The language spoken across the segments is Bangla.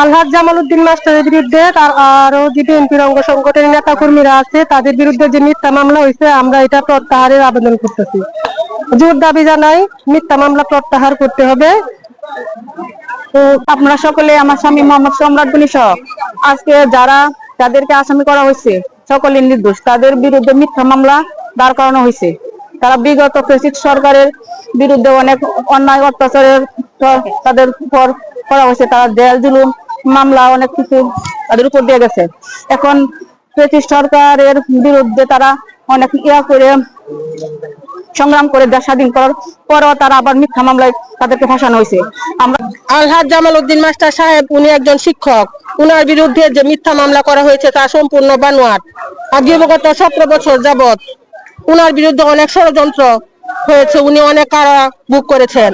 আলহাজ জামাল উদ্দিন মাস্টারের বিরুদ্ধে তার আরও যে বিএনপির অঙ্গ সংগঠনের নেতা কর্মীরা আছে, তাদের বিরুদ্ধে যে মিথ্যা মামলা হয়েছে, আমরা এটা প্রত্যাহারের আবেদন করতেছি। জোর দাবি জানাই, মিথ্যা মামলা প্রত্যাহার করতে হবে। আপনারা সকলে আমার স্বামী মোহাম্মদ সম্রাট বলি সহ, আজকে যারা যাদেরকে আসামি করা হয়েছে সকলে নির্দোষ, তাদের বিরুদ্ধে মিথ্যা মামলা দাঁড় করানো হয়েছে। তারা বিগত ফেসিড সরকারের বিরুদ্ধে অনেক অন্যায় অত্যাচারের তাদের উপর করা হয়েছে, তারা জেল, জুলুম মামলা, অনেক কিছু তাদের উপর দিয়ে গেছে। এখন ফেসিড সরকারের বিরুদ্ধে তারা অনেক ইয়া করে, সংগ্রাম করে দেশ স্বাধীন করার পরও তারা আবার মিথ্যা মামলায় তাদেরকে ফাঁসানো হয়েছে। আমরা আলহাজ জামাল উদ্দিন মাস্টার সাহেব, উনি একজন শিক্ষক। উনার বিরুদ্ধে যে মিথ্যা মামলা করা হয়েছে তা সম্পূর্ণ বানোয়াট। আগে গত সতেরো বছর যাবত উনার বিরুদ্ধে অনেক ষড়যন্ত্র হয়েছে, উনি অনেক কারা বুক করেছেন।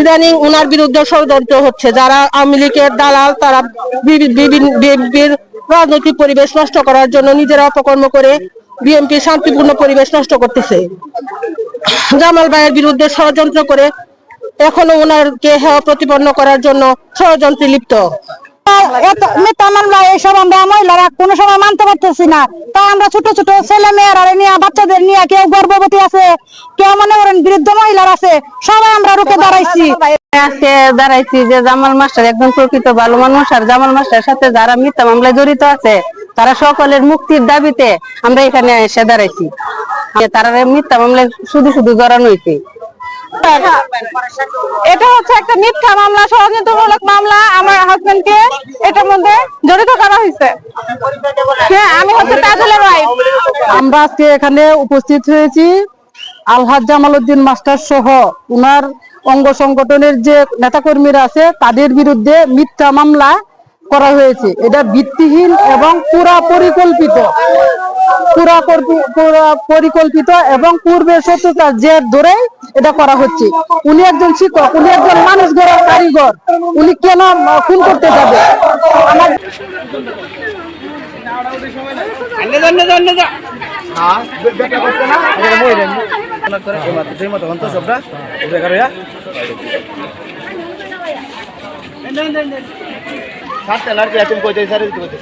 ইদানিং উনার বিরুদ্ধে ষড়যন্ত্র হচ্ছে, যারা আওয়ামী লীগের দালাল, তারা বিএনপির রাজনৈতিক পরিবেশ নষ্ট করার জন্য নিজেরা অপকর্ম করে বিএনপি শান্তিপূর্ণ পরিবেশ নষ্ট করতেছে। জামাল ভাইয়ের বিরুদ্ধে ষড়যন্ত্র করে এখনও ওনারকে হেয় প্রতিপন্ন করার জন্য ষড়যন্ত্রে লিপ্ত। মিথ্যা মামলা এইসব আমরা মহিলারা কোনো সময় মানতে পারতেছি না। তাই আমরা ছোট ছোট ছেলে মেয়েরা নিয়ে বাচ্চাদের নিয়ে কেউ গর্ভবতী আছে কেউ মনে করেন বৃদ্ধ মহিলার আছে সবাই আমরা রুখে দাঁড়াইছি। আজকে দাঁড়াইছি যে জামাল মাস্টার একজন প্রকৃত ভালো মানুষ আর জামাল মাস্টারের সাথে যারা মিথ্যা মামলায় জড়িত আছে তারা সকলের মুক্তির দাবিতে আমরা এখানে এসে দাঁড়াইছি। তারা মিথ্যা মামলায় শুধু শুধু জড়ানো হয়েছে এটা হচ্ছে একটা মিথ্যা মামলা, ষড়যন্ত্রমূলক মামলা আমার হাজবেন্ডকে এটার মধ্যে জড়িত করা হয়েছে। হ্যাঁ আমি হচ্ছে তাজুলের ওয়াইফ আমরা আজকে এখানে উপস্থিত হয়েছি আলহাজ জামাল উদ্দিন মাস্টার সহ। উনার অঙ্গ সংগঠনের যে নেতাকর্মীরা আছে, তাদের বিরুদ্ধে মিথ্যা মামলা করা হয়েছে। এটা ভিত্তিহীন এবং পুরা পরিকল্পিত। পুরা কল্পি- পরিকল্পিত এবং পূর্বে শত্রুতার জের ধরে এটা করা হচ্ছে। উনি একজন শিক্ষক উনি একজন মানুষ গড়ার কারিগর। উনি কেন খুন করতে যাবে? আমার সাতটা লড়কি আছে কইতে সারে দিতে কইতে।